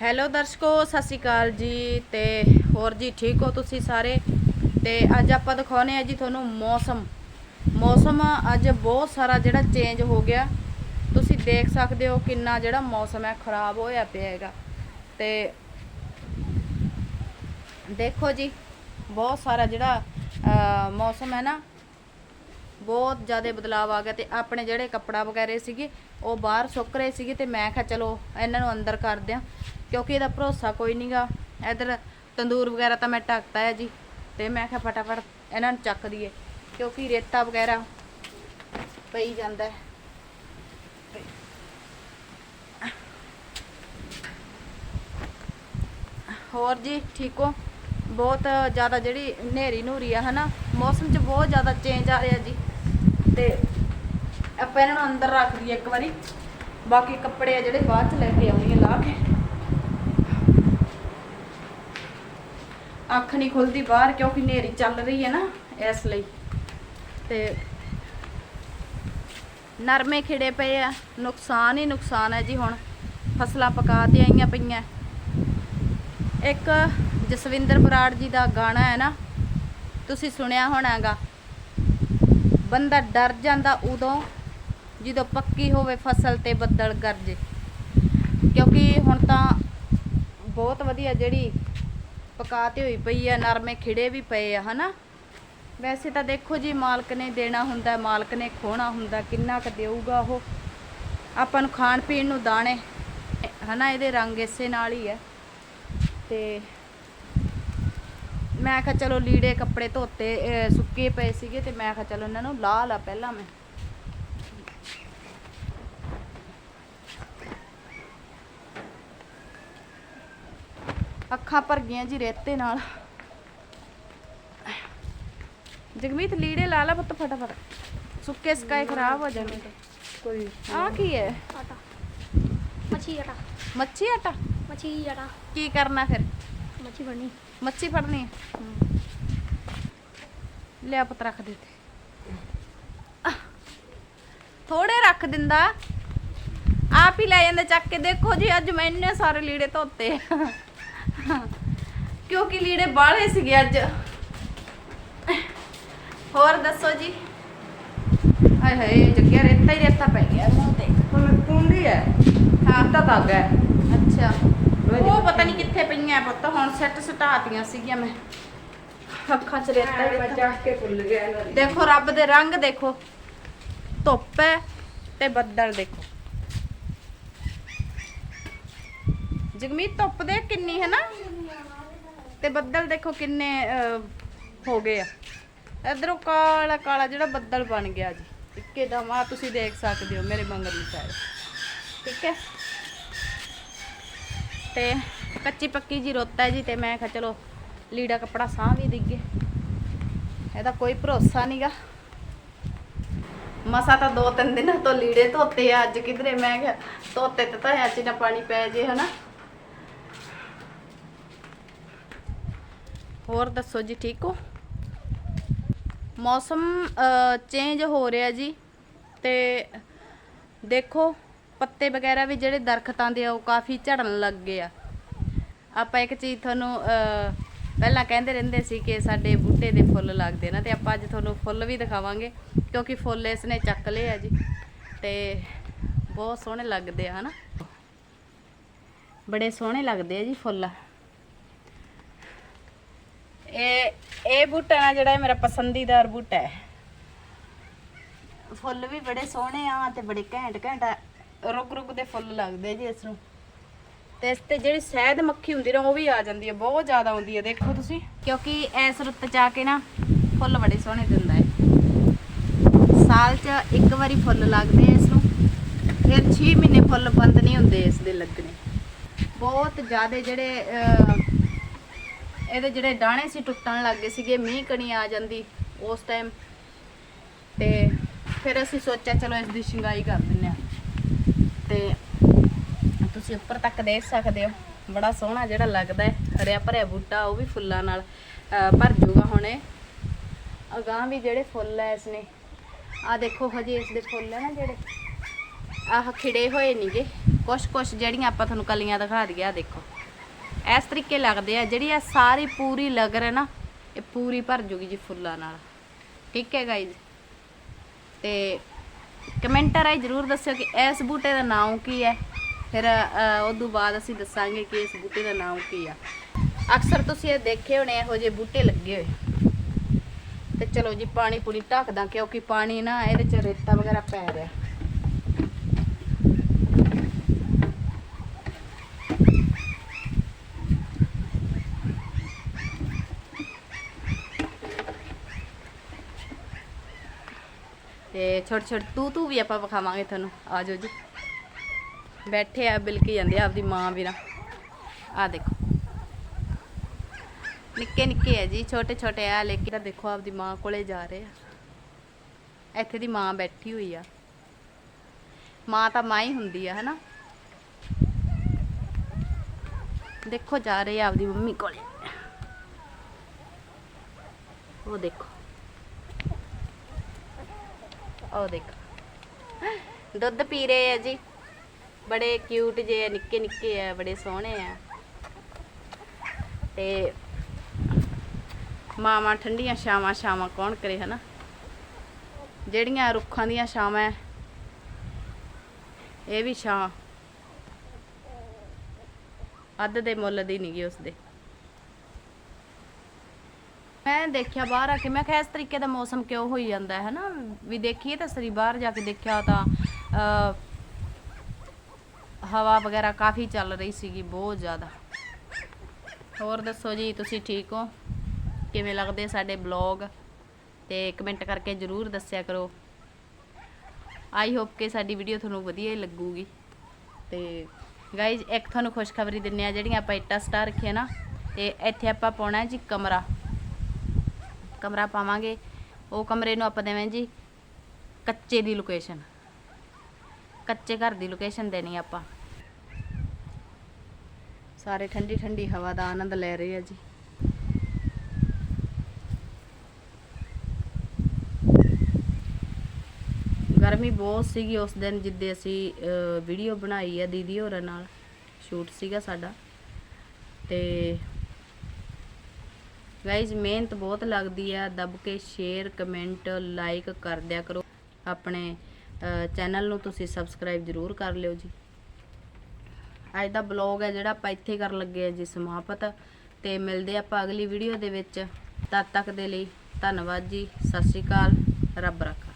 Hello ਦਰਸ਼ਕੋ, ਸਤਿ ਸ਼੍ਰੀ ਅਕਾਲ ਜੀ ਤੇ ਹੋਰ ਜੀ ਠੀਕ ਹੋ ਤੁਸੀਂ ਸਾਰੇ? ਤੇ ਅੱਜ ਆਪਾਂ ਦਿਖਾਉਨੇ ਆ ਜੀ ਤੁਹਾਨੂੰ ਮੌਸਮ। ਮੌਸਮ ਅੱਜ ਬਹੁਤ ਸਾਰਾ ਜਿਹੜਾ ਚੇਂਜ ਹੋ ਗਿਆ। ਤੁਸੀਂ ਦੇਖ ਸਕਦੇ ਹੋ ਕਿੰਨਾ ਜਿਹੜਾ ਮੌਸਮ ਹੈ ਖਰਾਬ ਹੋਇਆ ਪਿਆ ਹੈਗਾ। ਤੇ ਦੇਖੋ ਜੀ, ਬਹੁਤ ਸਾਰਾ ਜਿਹੜਾ ਮੌਸਮ ਹੈ ਨਾ, ਬਹੁਤ ਜ਼ਿਆਦਾ ਬਦਲਾਵ ਆ ਗਿਆ ਤੇ ਆਪਣੇ ਜਿਹੜੇ ਕੱਪੜਾ ਵਗੈਰੇ ਸੀਗੇ, ਉਹ ਬਾਹਰ ਸੁੱਕ ਰਹੇ ਸੀਗੇ ਤੇ ਮੈਂ ਕਿਹਾ ਚਲੋ ਇਹਨਾਂ ਨੂੰ ਅੰਦਰ ਕਰ ਦਿਆਂ ਕਿਉਂਕਿ ਇਹਦਾ ਭਰੋਸਾ ਕੋਈ ਨਹੀਂਗਾ ਇਧਰ ਤੰਦੂਰ ਵਗੈਰਾ ਤਾਂ ਮੈਂ ਢੱਕਤਾ ਹੈ ਜੀ। ਤੇ ਮੈਂ ਕਿਹਾ ਫਟਾਫਟ ਇਹਨਾਂ ਨੂੰ ਚੱਕ ਦਈਏ। ਕਿਉਂਕਿ ਰੇਤਾ ਵਗੈਰਾ ਪਈ ਜਾਂਦਾ ਹੋਰ ਜੀ, ਠੀਕ ਹੋ? ਬਹੁਤ ਜ਼ਿਆਦਾ ਜਿਹੜੀ ਹਨੇਰੀ ਨੂਰੀ ਆ, ਹਨਾ? ਮੌਸਮ 'ਚ ਬਹੁਤ ਜ਼ਿਆਦਾ ਚੇਂਜ ਆ ਰਿਹਾ ਜੀ। ਤੇ ਆਪਾਂ ਇਹਨਾਂ ਨੂੰ ਅੰਦਰ ਰੱਖ ਦਈਏ ਇੱਕ ਵਾਰੀ। ਬਾਕੀ ਕੱਪੜੇ ਆ ਜਿਹੜੇ ਬਾਅਦ 'ਚ ਲੈ ਕੇ ਆਉਣੀ ਆ, ਲਾ ਕੇ। ਅੱਖ ਨਹੀਂ ਖੁੱਲਦੀ ਬਾਹਰ ਕਿਉਂਕਿ ਹਨੇਰੀ ਚੱਲ ਰਹੀ ਹੈ ਨਾ ਇਸ ਲਈ। ਤੇ ਨਰਮੇ ਖਿੜੇ ਪਏ ਆ, ਨੁਕਸਾਨ ਹੀ ਨੁਕਸਾਨ ਹੈ ਜੀ ਹੁਣ। ਫਸਲਾਂ ਪਕਾ ਤੇ ਆਈਆਂ ਪਈਆਂ। ਇੱਕ ਜਸਵਿੰਦਰ ਬਰਾੜ ਜੀ ਦਾ ਗਾਣਾ ਹੈ ਨਾ, ਤੁਸੀਂ ਸੁਣਿਆ ਹੋਣਾਗਾ। ਬੰਦਾ ਡਰ ਜਾਂਦਾ ਉਦੋਂ ਜਦੋਂ ਪੱਕੀ ਹੋਵੇ ਫਸਲ ਤੇ ਬੱਦਲ ਗਰਜੇ। ਕਿਉਂਕਿ ਹੁਣ ਤਾਂ ਬਹੁਤ ਵਧੀਆ ਜਿਹੜੀ ਪਕਾਤੀ ਹੋਈ ਪਈ ਆ, ਨਰਮੇ ਖਿੜੇ ਵੀ ਪਏ ਆ, ਹਨਾ? ਵੈਸੇ ਤਾਂ ਦੇਖੋ ਜੀ, ਮਾਲਕ ਨੇ ਦੇਣਾ ਹੁੰਦਾ, ਮਾਲਕ ਨੇ ਖੋਣਾ ਹੁੰਦਾ, ਕਿੰਨਾ ਕੁ ਦੇਊਗਾ ਉਹ? ਆਪਾਂ ਨੂੰ ਖਾਣ ਪੀਣ ਨੂੰ ਦਾਣੇ, ਹਨਾ, ਇਹਦੇ ਰੰਗ ਇਸੇ ਨਾਲ ਹੀ ਹੈ ਤੇ ਮੈਂ ਕਿਹਾ ਚਲੋ ਲੀੜੇ ਕੱਪੜੇ ਧੋਤੇ ਸੁੱਕੇ ਪਏ ਸੀਗੇ ਤੇ ਮੈਂ ਕਿਹਾ ਚਲੋ ਇਹਨਾਂ ਨੂੰ ਲਾਹ ਲਾ ਪਹਿਲਾਂ ਮੈਂ। ਅੱਖਾਂ ਭਰ ਗਈਆਂ ਜੀ ਰੇਤੇ ਨਾਲ। ਜਗਮੀਤ ਲੀੜੇ ਲਾ ਲਾ ਪੁੱਤ ਫਟਾਫਟ। ਸੁੱਕੇ ਸਕਾਏ ਖਰਾਬ ਹੋ ਜਾਣਗੇ ਕੋਈ ਆ ਕੀ ਹੈ? ਆਟਾ। ਮੱਛੀ ਆਟਾ। ਮੱਛੀ ਆਟਾ? ਮੱਛੀ ਆਟਾ। ਕੀ ਕਰਨਾ ਫਿਰ? ਮੱਛੀ ਬਣਨੀ ਮੱਛੀ ਫੜਨੀ ਹੈ? ਲਿਆ ਪੁੱਤ ਰੱਖ ਦੇ ਤੇ ਥੋੜੇ ਰੱਖ ਦਿੰਦਾ। ਆਪ ਹੀ ਲੈ ਜਾਂਦੇ ਚੱਕ ਕੇ ਦੇਖੋ ਜੀ ਅੱਜ ਮੈਂ ਇੰਨੇ ਸਾਰੇ ਲੀੜੇ ਧੋਤੇ ਆ। ਕਿਉਂਕਿ ਲੀੜੇ ਬਾਹਲੇ ਸੀਗੇ ਅੱਜ। ਹੋਰ ਦੱਸੋ ਜੀ? ਹਾਏ ਹਾਏ ਜੱਗਿਆ ਰੇਤਾ ਹੀ ਰੇਤਾ ਪੈ ਗਿਆ ਮੂੰਹ ਤੇ। ਕੁੰਡੀ ਹੈ ਹਾਂ। ਤਾਂ ਤੱਕ ਹੈ। ਅੱਛਾ। ਉਹ ਪਤਾ ਨਹੀਂ ਕਿੱਥੇ ਪਈਆਂ ਪੁੱਤ ਹੁਣ ਸੈੱਟ ਸਟਾਤੀਆਂ ਸੀਗੀਆਂ ਮੈਂ। ਅੱਖਾਂ 'ਚ ਰੇਤਾ ਹੀ ਚੱਕ ਕੇ ਭੁੱਲ ਗਿਆ ਦੇਖੋ ਰੱਬ ਦੇ ਰੰਗ ਦੇਖੋ। ਧੁੱਪ ਹੈ ਤੇ ਬੱਦਲ ਦੇਖੋ। ਜਗਮੀਤ, ਧੁੱਪ ਦੇ ਕਿੰਨੀ ਹੈ ਨਾ? ਤੇ ਬੱਦਲ ਦੇਖੋ ਕਿੰਨੇ ਹੋ ਗਏ ਆ। ਇਧਰੋਂ ਕਾਲਾ ਕਾਲਾ ਜਿਹੜਾ ਬੱਦਲ ਬਣ ਗਿਆ ਜੀ। ਇੱਕੇ ਦਮ ਆ ਤੁਸੀਂ ਦੇਖ ਸਕਦੇ ਹੋ ਮੇਰੇ ਮੰਗਲੀ ਸਾਈਡ ਠੀਕ ਹੈ? ਤੇ ਕੱਚੀ ਪੱਕੀ ਜੀ ਰੋਤਾ ਹੈ ਜੀ ਤੇ ਮੈਂ ਕਿਹਾ ਚਲੋ ਲੀੜਾ ਕੱਪੜਾ ਸਾਹ ਵੀ ਦਿੱਗੇ ਇਹਦਾ ਕੋਈ ਭਰੋਸਾ ਨਹੀਂਗਾ ਮਸਾ ਤਾਂ ਦੋ ਤਿੰਨ ਦਿਨਾਂ ਤੋਂ ਲੀੜੇ ਧੋਤੇ ਆ, ਅੱਜ ਕਿਧਰੇ ਮੈਂ ਕਿਹਾ ਧੋਤੇ ਤੇ ਤਾਂ ਅੱਜ ਨਾ ਪਾਣੀ ਪੈ ਜੇ, ਹਨਾ? ਹੋਰ ਦੱਸੋ ਜੀ, ਠੀਕ ਹੋ? ਮੌਸਮ ਚੇਂਜ ਹੋ ਰਿਹਾ ਜੀ ਤੇ ਦੇਖੋ, ਪੱਤੇ ਵਗੈਰਾ ਵੀ ਜਿਹੜੇ ਦਰਖਤਾਂ ਦੇ ਆ, ਉਹ ਕਾਫੀ ਝੜਨ ਲੱਗ ਗਏ ਆ। ਆਪਾਂ ਇੱਕ ਚੀਜ਼ ਤੁਹਾਨੂੰ ਪਹਿਲਾਂ ਕਹਿੰਦੇ ਰਹਿੰਦੇ ਸੀ ਕਿ ਸਾਡੇ ਬੂਟੇ ਦੇ ਫੁੱਲ ਲੱਗਦੇ ਨਾ, ਤੇ ਆਪਾਂ ਅੱਜ ਤੁਹਾਨੂੰ ਫੁੱਲ ਵੀ ਦਿਖਾਵਾਂਗੇ, ਕਿਉਂਕਿ ਫੁੱਲ ਇਸ ਨੇ ਚੱਕ ਲਏ ਆ ਜੀ, ਤੇ ਬਹੁਤ ਸੋਹਣੇ ਲੱਗਦੇ ਆ, ਹਨਾ? ਬੜੇ ਸੋਹਣੇ ਲੱਗਦੇ ਆ ਜੀ ਫੁੱਲ। ਇਹ ਇਹ ਬੂਟਾ ਨਾ ਜਿਹੜਾ ਇਹ ਮੇਰਾ ਪਸੰਦੀਦਾਰ ਬੂਟਾ ਹੈ। ਫੁੱਲ ਵੀ ਬੜੇ ਸੋਹਣੇ ਆ ਤੇ ਬੜੇ ਘੈਂਟ ਘੈਂਟ ਰੁਕ ਰੁਕ ਦੇ ਫੁੱਲ ਲੱਗਦੇ ਜੀ ਇਸ ਨੂੰ। ਤੇ ਇਸ ਤੇ ਜਿਹੜੀ ਸ਼ਹਿਦ ਮੱਖੀ ਹੁੰਦੀ ਨਾ ਉਹ ਵੀ ਆ ਜਾਂਦੀ ਹੈ ਬਹੁਤ ਜ਼ਿਆਦਾ ਆਉਂਦੀ ਹੈ ਦੇਖੋ ਤੁਸੀਂ। ਕਿਉਂਕਿ ਇਸ ਰੁੱਤ ਚ ਆ ਕੇ ਨਾ ਫੁੱਲ ਬੜੇ ਸੋਹਣੇ ਦਿੰਦਾ ਹੈ। ਸਾਲ 'ਚ ਇੱਕ ਵਾਰੀ ਫੁੱਲ ਲੱਗਦੇ ਆ ਇਸ ਨੂੰ। ਫਿਰ 6 ਮਹੀਨੇ ਫੁੱਲ ਬੰਦ ਨਹੀਂ ਹੁੰਦੇ ਇਸ ਦੇ ਲੱਗਣੇ। ਬਹੁਤ ਜ਼ਿਆਦਾ ਜਿਹੜੇ ਇਹਦੇ ਜਿਹੜੇ ਡਾਣੇ ਸੀ ਟੁੱਟਣ ਲੱਗ ਗਏ ਸੀਗੇ ਮੀਂਹ ਕਣੀ ਆ ਜਾਂਦੀ ਉਸ ਟਾਈਮ ਤੇ ਫਿਰ ਅਸੀਂ ਸੋਚਿਆ ਚਲੋ ਇਸ ਦੀ ਸ਼ਿੰਗਾਈ ਕਰ ਦਿੰਨੇ ਆ ਤੇ ਤੁਸੀਂ ਉੱਪਰ ਤੱਕ ਦੇਖ ਸਕਦੇ ਹੋ ਬੜਾ ਸੋਹਣਾ ਜਿਹੜਾ ਲੱਗਦਾ ਹੈ ਹਰਿਆ ਭਰਿਆ ਬੂਟਾ ਉਹ ਵੀ ਫੁੱਲਾਂ ਨਾਲ ਅਹ, ਭਰ ਜੂਗਾ ਹੁਣੇ ਅਗਾਂਹ ਵੀ ਜਿਹੜੇ ਫੁੱਲ ਐ ਇਸਨੇ ਆ ਦੇਖੋ ਹਜੇ ਇਸ ਦੇ ਫੁੱਲ ਹੈ ਨਾ ਜਿਹੜੇ? ਆਹ ਖਿੜੇ ਹੋਏ ਨਹੀਂਗੇ ਕੁਛ ਕੁਛ ਜਿਹੜੀਆਂ ਆਪਾਂ ਤੁਹਾਨੂੰ ਕਲੀਆਂ ਦਿਖਾ ਦਈਏ ਆ ਦੇਖੋ। ਇਸ ਤਰੀਕੇ ਲੱਗਦੇ ਆ ਜਿਹੜੀ ਆ ਸਾਰੀ ਪੂਰੀ ਲਗਰ ਹੈ ਨਾ ਇਹ ਪੂਰੀ ਭਰ ਜੂਗੀ ਜੀ ਫੁੱਲਾਂ ਨਾਲ। ਠੀਕ ਹੈ ਗਾਇਜ਼ ਤੇ ਕਮੈਂਟਰ ਆਈ ਜਰੂਰ ਦੱਸਿਓ ਕਿ ਇਸ ਬੂਟੇ ਦਾ ਨਾਮ ਕੀ ਹੈ। ਫਿਰ ਅ, ਤੋਂ ਬਾਅਦ ਅਸੀਂ ਦੱਸਾਂਗੇ ਕਿ ਇਸ ਬੂਟੇ ਦਾ ਨਾਮ ਕੀ ਆ। ਅਕਸਰ ਤੁਸੀਂ ਇਹ ਦੇਖੇ ਹੋਣੇ ਇਹੋ ਜਿਹੇ ਬੂਟੇ ਲੱਗੇ ਹੋਏ। ਤੇ ਚਲੋ ਜੀ ਪਾਣੀ ਪੂਰੀ ਢੱਕਦਾ ਕਿਉਂਕਿ ਪਾਣੀ ਨਾ ਇਹਦੇ ਚ ਰੇਤਾ ਵਗੈਰਾ ਪੈ ਰਿਹਾ ਤੇ ਛੋਟੇ ਛੋਟੇ, ਤੂ ਤੂ ਵੀ ਆਪਾਂ ਵਿਖਾਵਾਂਗੇ ਤੁਹਾਨੂੰ। ਆ ਜਾਓ ਜੀ। ਬੈਠੇ ਆ, ਬਿਲਕੀ ਜਾਂਦੇ ਆ ਆਪਦੀ ਮਾਂ ਵੀ ਆ ਦੇਖੋ। ਨਿੱਕੇ ਨਿੱਕੇ ਆ ਜੀ, ਛੋਟੇ ਛੋਟੇ ਆ, ਲੇਕਿਨ ਤਾਂ ਦੇਖੋ ਆਪਦੀ ਮਾਂ ਕੋਲੇ ਜਾ ਰਹੇ ਆ। ਇੱਥੇ ਦੀ ਮਾਂ ਬੈਠੀ ਹੋਈ ਆ। ਮਾਂ ਤਾਂ ਮਾਂ ਹੀ ਹੁੰਦੀ ਆ, ਹਨਾ? ਦੇਖੋ ਜਾ ਰਹੇ ਆ ਆਪਦੀ ਮੰਮੀ ਕੋਲੇ। ਉਹ ਦੇਖੋ। ਉਹ ਦੇਖੋ। ਦੁੱਧ ਪੀ ਰਹੇ ਆ ਜੀ। ਬੜੇ ਕਿਊਟ ਜੇ ਆ, ਨਿੱਕੇ ਨਿੱਕੇ ਆ ਬੜੇ ਸੋਹਣੇ ਆ। ਤੇ ਮਾਵਾਂ ਠੰਡੀਆਂ ਛਾਵਾਂ ਛਾਵਾਂ ਕੌਣ ਕਰੇ ਹਨਾ? ਜਿਹੜੀਆਂ ਰੁੱਖਾਂ ਦੀਆਂ ਛਾਵਾਂ ਇਹ ਵੀ ਛਾਂ। ਅੱਧ ਦੇ ਮੁੱਲ ਦੀ ਨਹੀਂਗੀ ਉਸਦੇ। ਮੈਂ ਦੇਖਿਆ ਬਾਹਰ ਆ ਕੇ, ਮੈਂ ਕਿਹਾ ਇਸ ਤਰੀਕੇ ਦਾ ਮੌਸਮ ਕਿਉਂ ਹੋਈ ਜਾਂਦਾ ਹੈ ਨਾ? ਵੀ ਦੇਖੀਏ ਤਾਂ ਸਰੀ, ਬਾਹਰ ਜਾ ਕੇ ਦੇਖਿਆ ਤਾਂ ਹਵਾ ਵਗੈਰਾ ਕਾਫੀ ਚੱਲ ਰਹੀ ਸੀਗੀ, ਬਹੁਤ ਜ਼ਿਆਦਾ। ਹੋਰ ਦੱਸੋ ਜੀ, ਤੁਸੀਂ ਠੀਕ ਹੋ? ਕਿਵੇਂ ਲੱਗਦੇ ਸਾਡੇ ਬਲੌਗ? ਤੇ ਕਮੈਂਟ ਕਰਕੇ ਜਰੂਰ ਦੱਸਿਆ ਕਰੋ। ਆਈ ਹੋਪ ਕਿ ਸਾਡੀ ਵੀਡੀਓ ਤੁਹਾਨੂੰ ਵਧੀਆ ਹੀ ਲੱਗੂਗੀ। ਤੇ ਗਾਇਜ਼, ਇੱਕ ਤੁਹਾਨੂੰ ਖੁਸ਼ਖਬਰੀ ਦਿੰਨੇ ਆ ਜਿਹੜੀਆਂ ਆਪਾਂ ਇੱਟਾਂ ਸਟਾਰ ਰੱਖਿਆ ਨਾ, ਤੇ ਇੱਥੇ ਆਪਾਂ ਪਾਉਣਾ ਜੀ ਕਮਰਾ। ਕਮਰਾ ਪਾਵਾਂਗੇ। ਉਹ ਕਮਰੇ ਨੂੰ ਆਪਾਂ ਦੇਵਾਂ ਜੀ ਕੱਚੇ ਦੀ ਲੋਕੇਸ਼ਨ ਕੱਚੇ ਘਰ ਦੀ ਲੋਕੇਸ਼ਨ ਦੇਣੀ ਆਪਾਂ। ਸਾਰੇ ਠੰਡੀ ਠੰਡੀ ਹਵਾ ਦਾ ਆਨੰਦ ਲੈ ਰਹੇ ਆ ਜੀ। ਗਰਮੀ ਬਹੁਤ ਸੀਗੀ ਉਸ ਦਿਨ ਜਿੱਦੇ ਅਸੀਂ ਵੀਡੀਓ ਬਣਾਈ ਆ ਦੀਦੀ ਹੋਰਾਂ ਨਾਲ। ਸ਼ੂਟ ਸੀਗਾ ਸਾਡਾ। ਤੇ ਗਾਇਜ਼ ਮਿਹਨਤ ਬਹੁਤ ਲੱਗਦੀ ਆ। ਦੱਬ ਕੇ ਸ਼ੇਅਰ ਕਮੈਂਟ ਲਾਈਕ ਕਰ ਦਿਆ ਕਰੋ। ਆਪਣੇ ਚੈਨਲ ਨੂੰ ਤੁਸੀਂ ਸਬਸਕ੍ਰਾਈਬ ਜ਼ਰੂਰ ਕਰ ਲਿਓ ਜੀ। ਅੱਜ ਦਾ ਬਲੌਗ ਹੈ ਜਿਹੜਾ ਆਪਾਂ ਇੱਥੇ ਕਰਨ ਲੱਗੇ ਆ ਜੀ ਸਮਾਪਤ। ਤੇ ਮਿਲਦੇ ਆਪਾਂ ਅਗਲੀ ਵੀਡੀਓ ਦੇ ਵਿੱਚ। ਤਦ ਤੱਕ ਦੇ ਲਈ ਧੰਨਵਾਦ ਜੀ। ਸਤਿ ਸ਼੍ਰੀ ਅਕਾਲ। ਰੱਬ ਰੱਖ।